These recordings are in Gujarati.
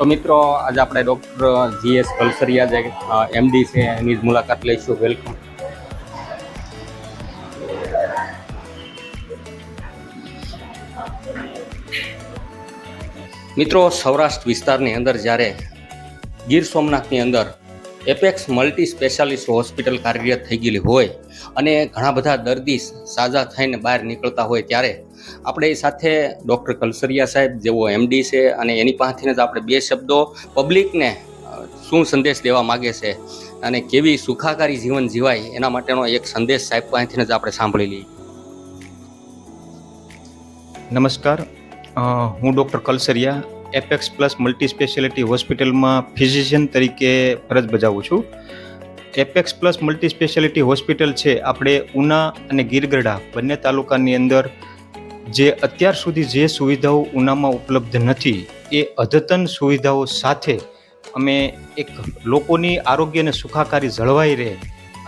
તો મિત્રો, આજે આપણે ડૉક્ટર જીએસ કલસરિયા જે એમડી છે, એની જ મુલાકાત લઈશું. વેલકમ મિત્રો, સૌરાષ્ટ્ર વિસ્તારની અંદર જ્યારે ગીર સોમનાથની અંદર એપેક્સ મલ્ટી સ્પેશિયાલિસ્ટ હોસ્પિટલ કાર્યરત થઈ ગયેલી હોય અને ઘણા બધા દર્દી સાજા થઈને બહાર નીકળતા હોય ત્યારે આપણે સાથે ડૉક્ટર કલસરિયા સાહેબ જેવો એમડી છે અને એની પાસેથી જ આપણે બે શબ્દો પબ્લિકને શું સંદેશ દેવા માગે છે અને કેવી સુખાકારી જીવન જીવાય એના માટેનો એક સંદેશ સાહેબ પાસેથી જ આપણે સાંભળી લઈએ નમસ્કાર હું doctor Kalsariya, apex plus multi speciality હોસ્પિટલમાં ફિઝિશિયન તરીકે ફરજ બજાવું છું. Apex plus multi speciality hospital છે, આપણે ઉના અને ગીરગઢા બંને તાલુકાની અંદર જે અત્યાર સુધી જે સુવિધાઓ ઉનામાં ઉપલબ્ધ નથી, એ અદ્યતન સુવિધાઓ સાથે અમે એક લોકોની આરોગ્ય અને સુખાકારી જળવાઈ રહે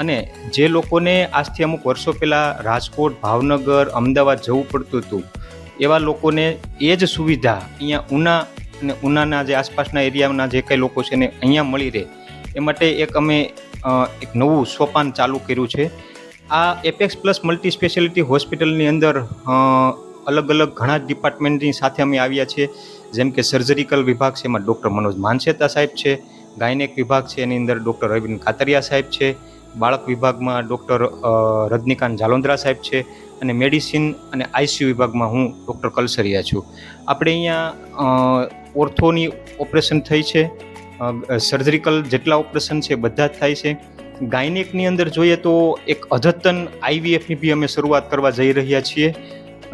અને જે લોકોને આજથી અમુક વર્ષો પહેલાં રાજકોટ, ભાવનગર, અમદાવાદ જવું પડતું હતું, એવા લોકોને એ જ સુવિધા અહીંયા ઉના અને ઉનાના જે આસપાસના એરિયાના જે કંઈ લોકો છે ને અહીંયા મળી રહે. એ માટે એક અમે એક નવું સોપાન ચાલુ કર્યું છે. આ એપેક્સ પ્લસ મલ્ટી સ્પેશિયાલિટી હોસ્પિટલની અંદર અલગ અલગ ઘણા જ ડિપાર્ટમેન્ટની સાથે અમે આવ્યા છીએ. જેમ કે સર્જરિકલ વિભાગ છે, એમાં ડૉક્ટર મનોજ માનસેતા સાહેબ છે, ગાયનેક વિભાગ છે, એની અંદર ડૉક્ટર રવિન કાતરિયા સાહેબ છે, બાળક વિભાગમાં ડૉક્ટર રજનીકાંત જાલોંદ્રા સાહેબ છે અને મેડિસિન અને આઈસીયુ વિભાગમાં હું ડૉક્ટર કલસરિયા છું. આપણે અહીંયા ઓર્થોની ઓપરેશન થઈ છે સર્જરિકલ જેટલા ઓપરેશન છે, બધા જ થાય છે. ગાયનેકની અંદર જોઈએ તો એક અદ્યતન આઈવીએફની બી અમે શરૂઆત કરવા જઈ રહ્યા છીએ.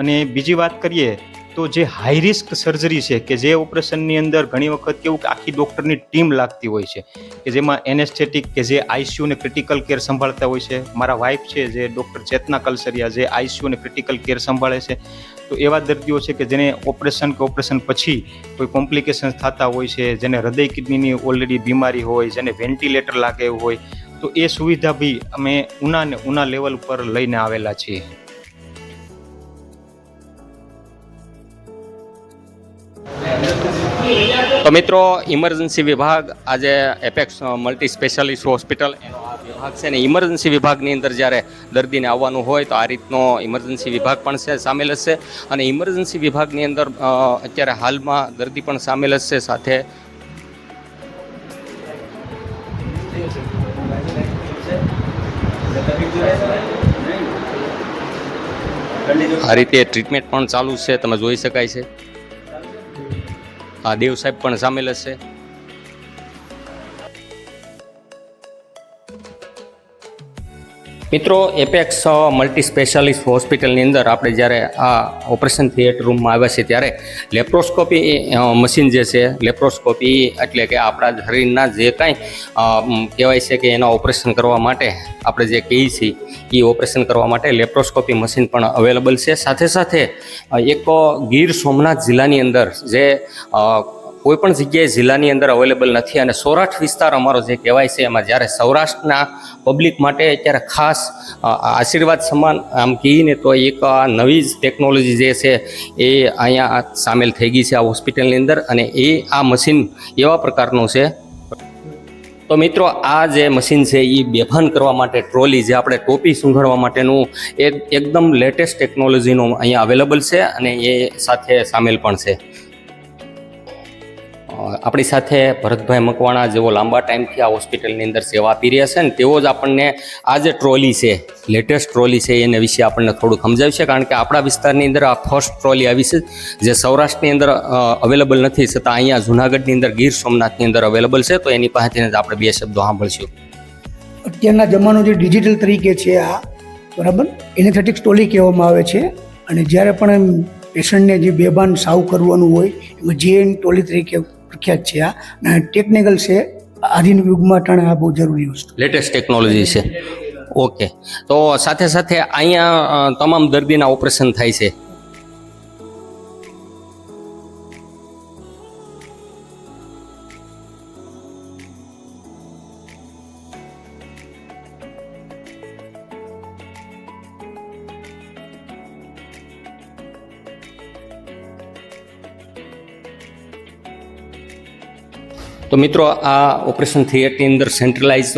અને બીજી વાત કરીએ તો જે હાઈ રિસ્ક સર્જરી છે કે જે ઓપરેશનની અંદર ઘણી વખત કેવું કે આખી ડૉક્ટરની ટીમ લાગતી હોય છે કે જેમાં એનેસ્થેટિક કે જે આઈસીયુ ને ક્રિટિકલ કેર સંભાળતા હોય છે. મારા વાઇફ છે જે ડૉક્ટર ચેતના કલસરિયા જે આઈસીયુ ને ક્રિટિકલ કેર સંભાળે છે. તો એવા દર્દીઓ છે કે જેને ઓપરેશન કે ઓપરેશન પછી કોઈ કોમ્પ્લિકેશન્સ થતા હોય છે, જેને હૃદય કિડનીની ઓલરેડી બીમારી હોય, જેને વેન્ટિલેટર લાગે એવું હોય, તો એ સુવિધા બી અમે ઉના ને ઉના લેવલ પર લઈને આવેલા છીએ. તો મિત્રો ઇમરજન્સી વિભાગ આજે એપેક્સ મલ્ટી સ્પેશિયાલિસ્ટ હોસ્પિટલ એનો આ વિભાગ છે ને ઇમરજન્સી વિભાગની અંદર જ્યારે દર્દીને આવવાનું હોય તો આ રીતનો ઇમરજન્સી વિભાગ પણ છે, સામેલ હશે અને ઇમરજન્સી વિભાગની અંદર અત્યારે હાલમાં દર્દી પણ સામેલ હશે સાથે આ રીતે ટ્રીટમેન્ટ પણ ચાલુ છે, તમે જોઈ શકાય છે. આ દેવ સાહેબ પણ સામેલ હશે. મિત્રો એપેક્સ મલ્ટી સ્પેશિયાલિસ્ટ હોસ્પિટલની અંદર આપણે જ્યારે આ ઓપરેશન થિયેટર રૂમમાં આવ્યા છે ત્યારે લેપ્રોસ્કોપી મશીન જે છે લેપ્રોસ્કોપી એટલે કે આપણા શરીરના જે કાંઈ કહેવાય છે કે એના ઓપરેશન કરવા માટે આપણે જે કહીએ છીએ એ ઓપરેશન કરવા માટે લેપ્રોસ્કોપી મશીન પણ અવેલેબલ છે. સાથે સાથે એક ગીર સોમનાથ જિલ્લાની અંદર જે કોઈ પણ જગ્યાએ જિલ્લાની અંદર અવેલેબલ નથી અને સૌરાષ્ટ્ર વિસ્તાર અમારો જે કહેવાય છે, એમાં જ્યારે સૌરાષ્ટ્રના પબ્લિક માટે અત્યારે ખાસ આશીર્વાદ સમાન આમ કહીને તો એક નવી જ ટેકનોલોજી જે છે, એ અહીંયા સામેલ થઈ ગઈ છે આ હોસ્પિટલની અંદર અને એ આ મશીન એવા પ્રકારનું છે. તો મિત્રો, આ જે મશીન છે એ બેભાન કરવા માટે ટ્રોલી જે આપણે ટોપી સૂંઘડવા માટેનું એ એકદમ લેટેસ્ટ ટેકનોલોજીનું અહીંયા અવેલેબલ છે અને એ સાથે સામેલ પણ છે. આપણી સાથે ભરતભાઈ મકવાણા જેવો લાંબા ટાઈમથી આ હોસ્પિટલની અંદર સેવા આપી રહ્યા છે ને તેઓ જ આપણને આ જે ટ્રોલી છે, લેટેસ્ટ ટ્રોલી છે, એને વિશે આપણને થોડુંક સમજાવશે કારણ કે આપણા વિસ્તારની અંદર આ ફર્સ્ટ ટ્રોલી આવી છે, જે સૌરાષ્ટ્રની અંદર અવેલેબલ નથી છતાં અહીંયા જુનાગઢની અંદર ગીર સોમનાથની અંદર અવેલેબલ છે, તો એની પાસેથી જ આપણે બે શબ્દો સાંભળશું. અત્યારના જમાનો જે ડિજિટલ તરીકે છે આ, બરાબર? એનેથેટિક ટ્રોલી કહેવામાં આવે છે અને જ્યારે પણ પેશન્ટને જે બેભાન સાવ કરવાનું હોય, એમાં જેએન ટોલી તરીકે પ્રખ્યાત છે આ. ટેકનિકલ છે આધુનિક યુગમાં ટાણે આ બહુ જરૂરી વસ્તુ. લેટેસ્ટ ટેકનોલોજી છે. ઓકે તો સાથે સાથે અહીંયા તમામ દર્દીના ઓપરેશન થાય છે. તો મિત્રો, આ ઓપરેશન થિયેટરની અંદર સેન્ટ્રલાઇઝ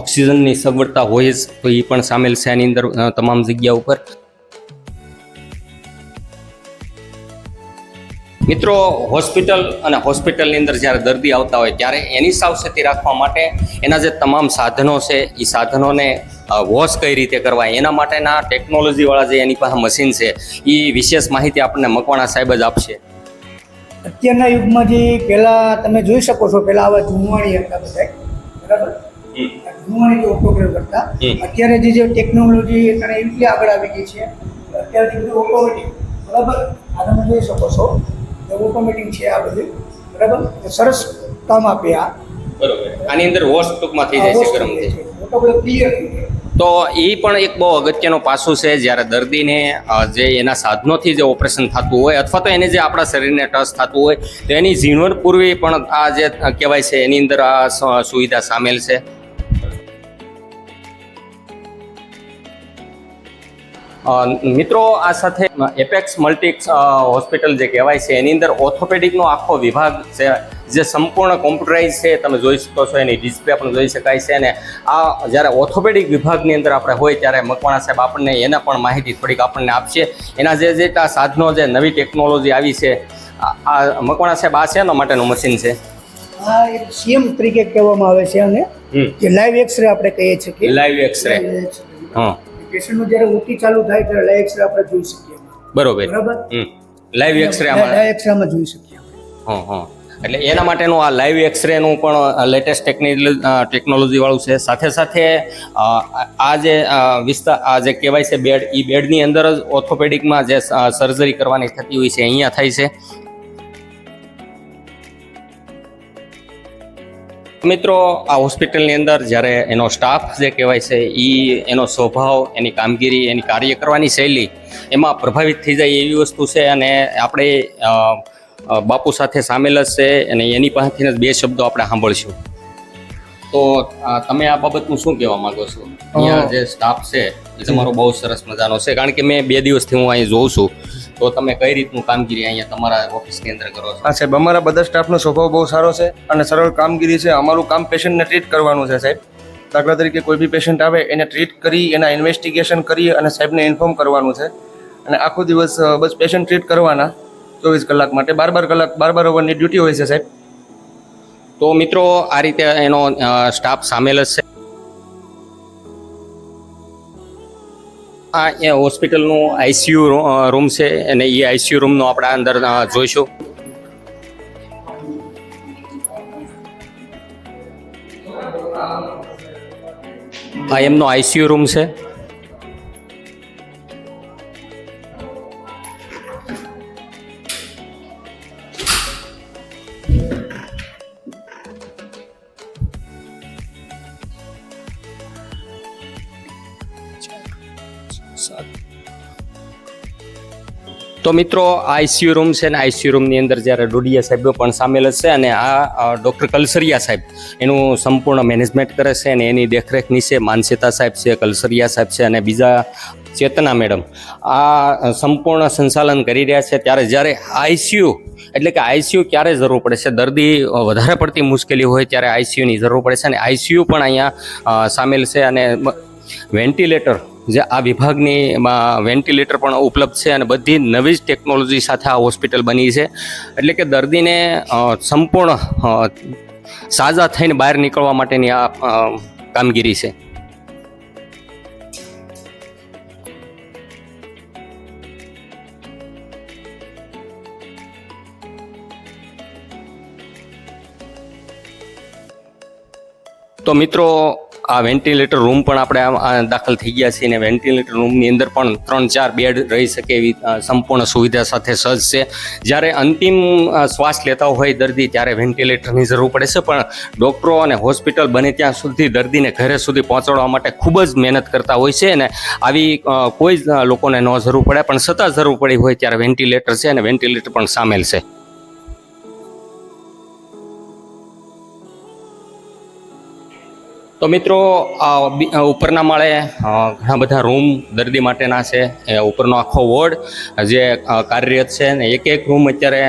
ઓક્સિજનની સગવડતા હોય જ, તો એ પણ સામેલ છે આની અંદર તમામ જગ્યા ઉપર. મિત્રો, હોસ્પિટલ અને હોસ્પિટલની અંદર જ્યારે દર્દી આવતા હોય, ત્યારે એની સાવચેતી રાખવા માટે એના જે તમામ સાધનો છે એ સાધનોને વોશ કઈ રીતે કરવા, એના માટેના ટેકનોલોજીવાળા જે એની પાસે મશીન છે એ વિશેષ માહિતી આપણને મકવાણા સાહેબ જ આપશે. અત્યારના યુગમાં જે પહેલાં તમે જોઈ શકો છો પહેલાં આવા જૂનવાણી હતા બધા. બરાબર? જૂનવાણી જે ઓટોગ્રાફ કરતા. અત્યારે જે જે ટેકનોલોજી અત્યારે એટલી આગળ આવી ગઈ છે અત્યારે બધું ઓટોમેટિક બરાબર? આ તમે જોઈ શકો છો ઓટોમેટિક છે આ બધું. બરાબર? સરસ કામ આપે આ. બરાબર. આની અંદર વોશ ટૂંકમાં થઈ જાય છે ગરમથી. ઓટોગ્રાફ ક્લિયર થઈ જાય. તો એ પણ એક બહુ અગત્યનો પાસું છે, જ્યારે દર્દીને જે એના સાધનોથી જે ઓપરેશન થતું હોય, અથવા તો એને જે આપણા શરીરને ટચ થતું હોય, તો એની ઝીણવટપૂર્વક પણ આ જે કહેવાય છે, એની અંદર આ સુવિધા સામેલ છે. મિત્રો, આ સાથે એપેક્સ મલ્ટિક્સ હોસ્પિટલ જે કહેવાય છે, એની અંદર ઓર્થોપેડિકનો આખો વિભાગ છે. જે સંપૂર્ણ કોમ્પ્યુટરાઇઝ છે તમે જોઈ શકો છો એની ડિસ્પ્લે પણ જોઈ શકાય છે અને આ જ્યારે ઓર્થોપેડિક વિભાગની અંદર આપણે હોય ત્યારે મકવાણા સાહેબ આપણને એના પણ માહિતી થોડીક આપણને આપશે. એના જે જે આ સાધનો જે નવી ટેકનોલોજી આવી છે આ મકવાણા સાહેબ આ છે એના માટેનું મશીન છે? આ એક સીએમ તરીકે કહેવામાં આવે છે અને જે લાઈવ એક્સરે આપણે કહીએ છીએ કે. લાઈવ એક્સરે હા. પેશન્ટનું જ્યારે ઓટી ચાલુ થાય ત્યારે લાઈવ એક્સરે આપણે જોઈ શકીએ. બરોબર. બરાબર? લાઈવ એક્સરે આમાં. લાઈવ એક્સરેમાં જોઈ શકીએ. હં હં. એટલે એના માટેનું આ લાઈવ એક્સરેનું પણ લેટેસ્ટ ટેકનિક ટેકનોલોજીવાળું છે. સાથે સાથે આ જે વિસ્તાર આ જે કહેવાય છે બેડ એ બેડની અંદર જ ઓર્થોપેડિકમાં જે સર્જરી કરવાની થતી હોય છે, અહીંયા થાય છે. મિત્રો, આ હોસ્પિટલની અંદર જ્યારે એનો સ્ટાફ જે કહેવાય છે એ એનો સ્વભાવ, એની કામગીરી, એની કાર્ય કરવાની શૈલી, એમાં પ્રભાવિત થઈ જાય એવી વસ્તુ છે અને આપણે બાપુ સાથે સામેલ જ છે અને એની પાસેથી બે શબ્દો આપણે સાંભળશું. તો તમે આ બાબતનું શું કહેવા માંગો છો? અહીંયા જે સ્ટાફ છે એ તમારો બહુ સરસ મજાનો છે. કારણ કે મેં બે દિવસથી હું અહીં જોઉં છું. તો તમે કઈ રીતનું કામગીરી અહીંયા તમારા ઓફિસની અંદર કરો છો? હા સાહેબ અમારા બધા સ્ટાફનો સ્વભાવ બહુ સારો છે અને સરળ કામગીરી છે. અમારું કામ પેશન્ટને ટ્રીટ કરવાનું છે સાહેબ. દાખલા તરીકે કોઈ બી પેશન્ટ આવે એને ટ્રીટ કરી એના ઇન્વેસ્ટિગેશન કરી અને સાહેબને ઇન્ફોર્મ કરવાનું છે. અને આખો દિવસ બસ પેશન્ટ ટ્રીટ કરવાના. ચોવીસ કલાક માટે. બાર બાર કલાક, બાર બાર ઓવરની ડ્યુટી હોય છે સાહેબ. તો મિત્રો, આ રીતે એનો સ્ટાફ સામેલ જ છે. આ એ હોસ્પિટલનું આઈસીયુ રૂમ છે અને એ આઈસીયુ રૂમનો આપણે અંદર જોઈશું. આ એમનો આઈસીયુ રૂમ છે. તો મિત્રો આઈસીયુ રૂમ છે ને આઈસીયુ રૂમની અંદર જ્યારે ડોડિયા સાહેબ પણ સામેલ છે અને આ ડૉક્ટર કલસરિયા સાહેબ એનું સંપૂર્ણ મેનેજમેન્ટ કરે છે અને એની દેખરેખ નીચે માનસીતા સાહેબ છે, કલસરિયા સાહેબ છે અને બીજા ચેતના મેડમ. આ સંપૂર્ણ સંચાલન કરી રહ્યા છે. ત્યારે જ્યારે આઈસીયુ એટલે કે આઈસીયુ ક્યારે જરૂર પડે છે? દર્દી વધારે પડતી મુશ્કેલી હોય ત્યારે આઈસીયુની જરૂર પડે છે અને આઈસીયુ પણ અહીંયા સામેલ છે અને વેન્ટિલેટર જે આ વિભાગની એમાં વેન્ટિલેટર પણ ઉપલબ્ધ છે અને બધી નવી જ ટેકનોલોજી સાથે આ હોસ્પિટલ બની છે. એટલે કે દર્દીને સંપૂર્ણ સાજા થઈને બહાર નીકળવા માટેની આ કામગીરી છે. તો મિત્રો આ વેન્ટિલેટર રૂમ પણ આપણે દાખલ થઈ ગયા છીએ અને વેન્ટિલેટર રૂમની અંદર પણ ત્રણ ચાર બેડ રહી શકે એવી સંપૂર્ણ સુવિધા સાથે સજ્જ છે. જ્યારે અંતિમ શ્વાસ લેતા હોય દર્દી, ત્યારે વેન્ટિલેટરની જરૂર પડે છે. પણ ડૉક્ટરો અને હોસ્પિટલ બને ત્યાં સુધી દર્દીને ઘરે સુધી પહોંચાડવા માટે ખૂબ જ મહેનત કરતા હોય છે અને આવી કોઈ જ લોકોને ન જરૂર પડે. પણ છતાં જરૂર પડી હોય ત્યારે વેન્ટિલેટર છે અને વેન્ટિલેટર પણ સામેલ છે. તો મિત્રો ઉપરના માળે ઘણા બધા રૂમ દર્દી માટેના છે. એ ઉપરનો આખો વોર્ડ જે કાર્યરત છે ને એક એક રૂમ અત્યારે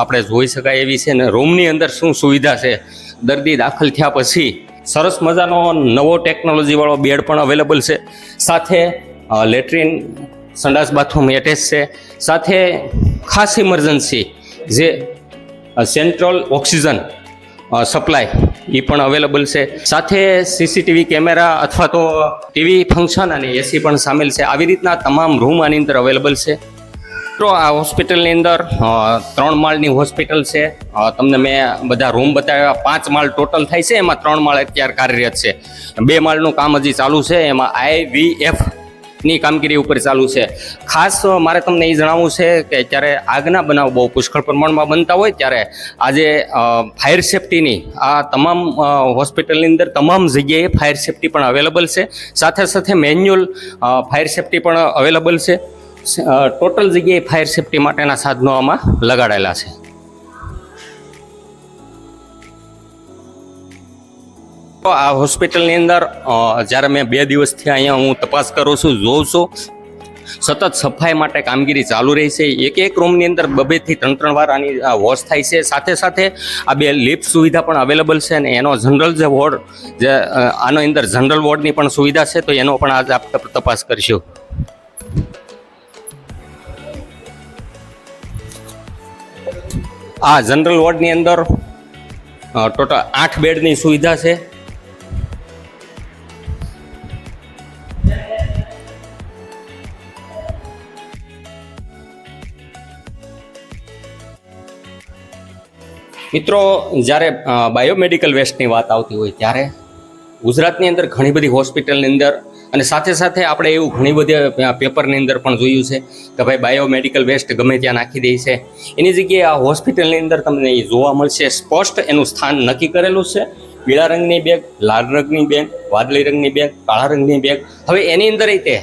આપણે જોઈ શકાય એવી છે ને રૂમની અંદર શું સુવિધા છે. દર્દી દાખલ થયા પછી સરસ મજાનો નવો ટેકનોલોજીવાળો બેડ પણ અવેલેબલ છે. સાથે લેટ્રિન, સંડાસ બાથરૂમ એટેચ છે. સાથે ખાસ ઇમરજન્સી જે સેન્ટ્રલ ઓક્સિજન સપ્લાય એ પણ અવેલેબલ છે. સાથે સીસીટીવી કેમેરા અથવા તો ટીવી ફંક્શન અને એસી પણ સામેલ છે. આવી રીતના તમામ રૂમ આની અંદર અવેલેબલ છે. તો આ હોસ્પિટલની અંદર ત્રણ માળની હોસ્પિટલ છે. તમને મેં બધા રૂમ બતાવ્યા. પાંચ માળ ટોટલ થાય છે. એમાં ત્રણ માળ અત્યારે કાર્યરત છે. બે માળનું કામ હજી ચાલુ છે. એમાં આઈવીએફ ની કામગીરી ઉપર ચાલુ છે. ખાસ મારે તમને એ જણાવવું છે કે જ્યારે આગના બનાવ બહુ પુષ્કળ પ્રમાણમાં બનતા હોય ત્યારે આજે ફાયર સેફટીની આ તમામ હોસ્પિટલની અંદર તમામ જગ્યાએ ફાયર સેફટી પણ અવેલેબલ છે. સાથે સાથે મેન્યુઅલ ફાયર સેફટી પણ અવેલેબલ છે. ટોટલ જગ્યાએ ફાયર સેફટી માટેના સાધનો આમાં લગાડેલા છે. આ હોસ્પિટલની અંદર જ્યારે મેં બે દિવસથી અહીંયા હું તપાસ કરું છું, જોઉં છું, સતત સફાઈ માટે કામગીરી ચાલુ રહી છે. એક એક રૂમની અંદર બબેથી ત્રણ ત્રણ વાર આની વોશ થાય છે. સાથે સાથે આ બે લિફ્ટ સુવિધા પણ અવેલેબલ છે અને એનો જનરલ જે વોર્ડ, જે આનો અંદર જનરલ વોર્ડની પણ સુવિધા છે, તો એનો પણ આજે આપણે તપાસ કરીશું. આ જનરલ વોર્ડની અંદર ટોટલ આઠ બેડની સુવિધા છે. મિત્રો, જ્યારે બાયોમેડિકલ વેસ્ટની વાત આવતી હોય ત્યારે ગુજરાતની અંદર ઘણી બધી હોસ્પિટલની અંદર અને સાથે સાથે આપણે એવું ઘણી બધી પેપરની અંદર પણ જોયું છે કે ભાઈ બાયોમેડિકલ વેસ્ટ ગમે ત્યાં નાખી દે છે. એની જગ્યાએ આ હોસ્પિટલની અંદર તમને એ જોવા મળશે, સ્પષ્ટ એનું સ્થાન નક્કી કરેલું છે. પીળા રંગની બેગ લાલ રંગની બેગ વાદળી રંગની બેગ કાળા રંગની બેગ હવે એની અંદર તે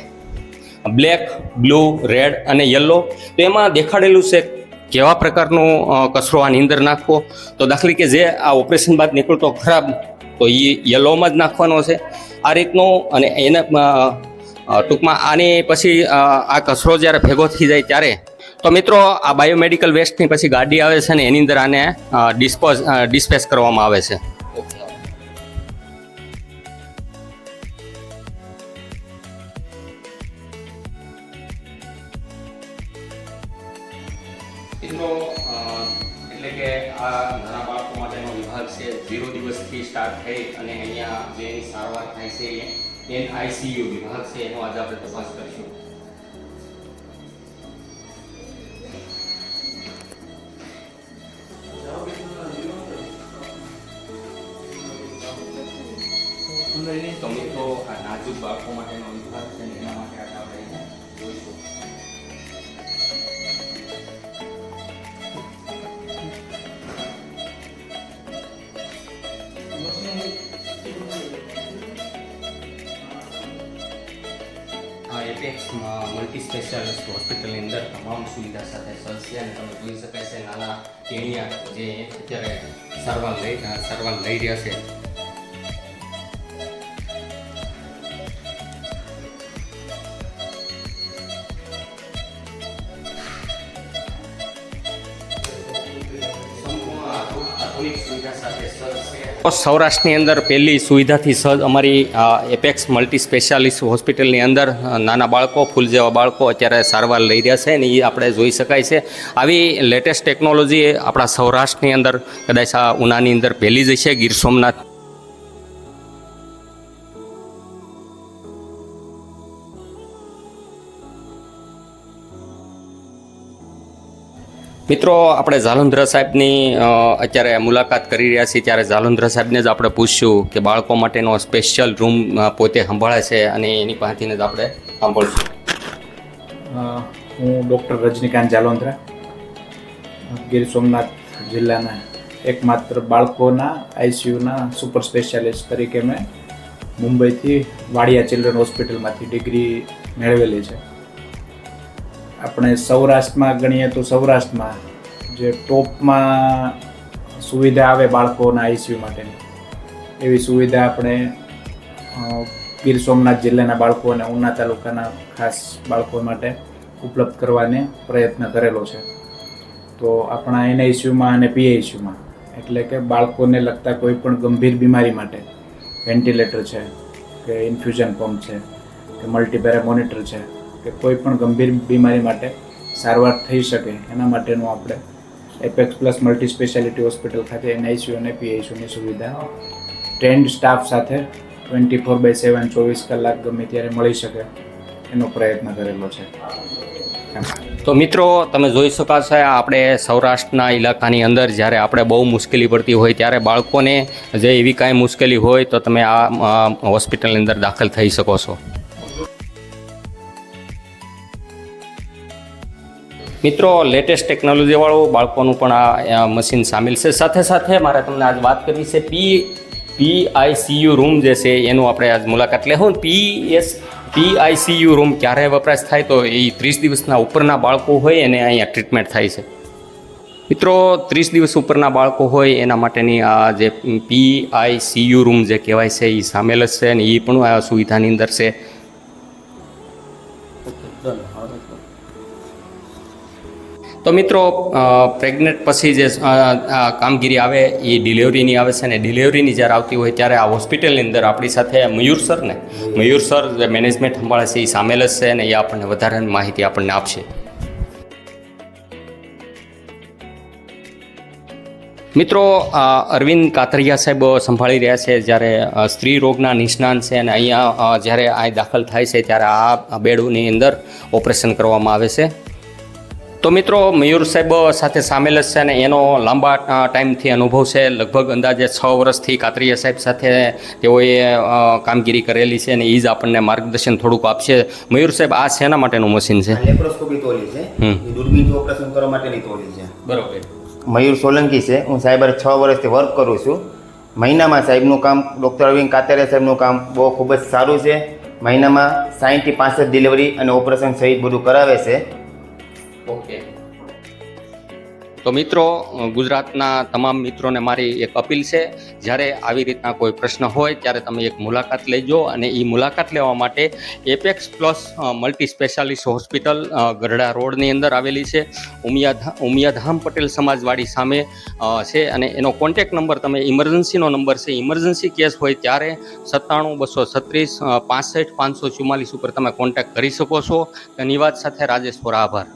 બ્લેક બ્લુ રેડ અને યલો તો એમાં દેખાડેલું છે કેવા પ્રકારનો કચરો આની અંદર નાખવો? તો દાખલી કે જે આ ઓપરેશન બાદ નીકળતો ખરાબ, તો એ યલોમાં જ નાખવાનો છે. આ રીતનો અને એને ટૂંકમાં આની પછી આ કચરો જ્યારે ભેગો થઈ જાય ત્યારે, તો મિત્રો આ બાયોમેડિકલ વેસ્ટની પછી ગાડી આવે છે ને એની અંદર આને ડિસ્પોઝ ડિસ્પેસ કરવામાં આવે છે. તો મિત્રો આ નાજુક બાળકો માટેનો વિભાગ છે ને એના માટે આજે આપણે અહીંયા જોઈશું આ એપેક્સ મલ્ટી સ્પેશિયાલિસ્ટ હોસ્પિટલની અંદર તમામ સુવિધા સાથે સજ્જ છે અને તમે જોઈ શકાય છે નાના ટેણિયા જે અત્યારે સારવાર લઈ સારવાર લઈ રહ્યા છે સૌરાષ્ટ્રની અંદર પહેલી સુવિધાથી સજ્જ અમારી એપેક્સ મલ્ટી સ્પેશિયાલિસ્ટ હોસ્પિટલની અંદર નાના બાળકો, ફૂલ જેવા બાળકો અત્યારે સારવાર લઈ રહ્યા છે ને એ આપણે જોઈ શકાય છે. આવી લેટેસ્ટ ટેકનોલોજી આપણા સૌરાષ્ટ્રની અંદર કદાચ આ ઉનાની અંદર પહેલી જ છે ગીર સોમનાથ. મિત્રો, આપણે જાલંધર સાહેબની અત્યારે મુલાકાત કરી રહ્યા છીએ. ત્યારે જાલંધર સાહેબને જ આપણે પૂછ્યું કે બાળકો માટેનો સ્પેશિયલ રૂમ પોતે સંભાળે છે અને એની પાસેથી જ આપણે સાંભળશું. હું ડૉક્ટર રજનીકાંત જાલોંદ્રા ગીર સોમનાથ જિલ્લાના એકમાત્ર બાળકોના આઈસીયુના સુપર સ્પેશિયાલિસ્ટ તરીકે મેં મુંબઈથી વાડિયા ચિલ્ડ્રન હોસ્પિટલમાંથી ડિગ્રી મેળવેલી છે. આપણે સૌરાષ્ટ્રમાં ગણીએ તો સૌરાષ્ટ્રમાં જે ટોપમાં સુવિધા આવે બાળકોના આઈસીયુ માટેની, એવી સુવિધા આપણે ગીર સોમનાથ જિલ્લાના બાળકો અને ઉના તાલુકાના ખાસ બાળકો માટે ઉપલબ્ધ કરવાને પ્રયત્ન કરેલો છે. તો આપણા એનઆઈસીયુમાં અને પીઆઈસીયુમાં એટલે કે બાળકોને લગતા કોઈ પણ ગંભીર બીમારી માટે વેન્ટિલેટર છે, કે ઇન્ફ્યુઝન પંપ છે, કે મલ્ટીપેરા મોનિટર છે કે કોઈ પણ ગંભીર બીમારી માટે સારવાર થઈ શકે, એના માટેનું આપણે apex plus multi speciality hospital ખાતે એનઆઈસીયુ અને પીઆઈસીયુની સુવિધા ટ્રેન્ડ સ્ટાફ સાથે ટ્વેન્ટી ફોર બાય સેવન ચોવીસ કલાક ગમે ત્યારે મળી શકે એનો પ્રયત્ન કરેલો છે. તો મિત્રો, તમે જોઈ શકો છો આપણે સૌરાષ્ટ્રના ઇલાકાની અંદર જ્યારે આપણે બહુ મુશ્કેલી પડતી હોય ત્યારે બાળકોને જે એવી કાંઈ મુશ્કેલી હોય તો તમે આ હોસ્પિટલની અંદર દાખલ થઈ શકો છો. મિત્રો લેટેસ્ટ ટેકનોલોજીવાળું બાળકોનું પણ આ મશીન સામેલ છે. સાથે સાથે મારે તમને આજ વાત કરવી છે પી પી આઈસીયુ રૂમ જે છે, એનું આપણે આજ મુલાકાત લેવું P S P ICU room ક્યારે વપરાશ થાય તો એ ત્રીસ દિવસના ઉપરના બાળકો હોય એને અહીંયા ટ્રીટમેન્ટ થાય છે. મિત્રો, ત્રીસ દિવસ ઉપરના બાળકો હોય એના માટેની આ જે પી આઈસીયુ રૂમ જે કહેવાય છે એ સામેલ જ છે અને એ પણ આ સુવિધાની અંદર છે. તો મિત્રો પ્રેગ્નેન્ટ પછી જે કામગીરી આવે એ ડિલિવરીની આવે છે ને ડિલિવરીની જ્યારે આવતી હોય ત્યારે આ હોસ્પિટલની અંદર આપણી સાથે મયુર સર ને, મયુર સર જે મેનેજમેન્ટ સંભાળે છે એ સામેલ જ છે અને એ આપણને વધારાની માહિતી આપણને આપશે. મિત્રો અરવિંદ કાતરિયા સાહેબ સંભાળી રહ્યા છે જ્યારે સ્ત્રી રોગના નિષ્ણાંત છે અને અહીંયા જ્યારે આ દાખલ થાય છે ત્યારે આ બેડની અંદર ઓપરેશન કરવામાં આવે છે. તો મિત્રો મયુર સાહેબ સાથે સામેલ જ છે અને એનો લાંબા ટાઈમથી અનુભવ છે. લગભગ અંદાજે છ વર્ષથી કાતરિયા સાહેબ સાથે તેઓએ કામગીરી કરેલી છે અને એ જ આપણને માર્ગદર્શન થોડુંક આપશે. મયુર સાહેબ આ શેના માટેનું મશીન છે? લેપ્રોસ્કોપી તોલી છે. દૂરબીનથી ઓપરેશન કરવા માટેની તોલી છે. બરોબર. મયુર સોલંકી છે. હું સાહેબ હારે છ વર્ષથી વર્ક કરું છું. મહિનામાં સાહેબનું કામ ડૉક્ટર અરવિંદ કાતરિયા સાહેબનું કામ બહુ ખૂબ જ સારું છે. મહિનામાં સાહીઠથી પાંસઠ ડિલિવરી અને ઓપરેશન સહિત બધું કરાવે છે. ઓકે. તો મિત્રો, ગુજરાતના તમામ મિત્રોને મારી એક અપીલ છે, જ્યારે આવી રીતના કોઈ પ્રશ્ન હોય ત્યારે તમે એક મુલાકાત લેજો અને એ મુલાકાત લેવા માટે apex plus multi specialist hospital Gadhada રોડની અંદર આવેલી છે. ઉમિયા ઉમિયાધામ પટેલ સમાજવાડી સામે છે અને એનો કોન્ટેક નંબર તમે ઇમરજન્સીનો નંબર છે. ઇમરજન્સી કેસ હોય ત્યારે સત્તાણું બસો છત્રીસ પાસઠ પાંચસો ચુમ્માલીસ ઉપર તમે કોન્ટેક્ટ કરી શકો છો. ધન્યવાદ સાથે રાજેશ્વર આભાર.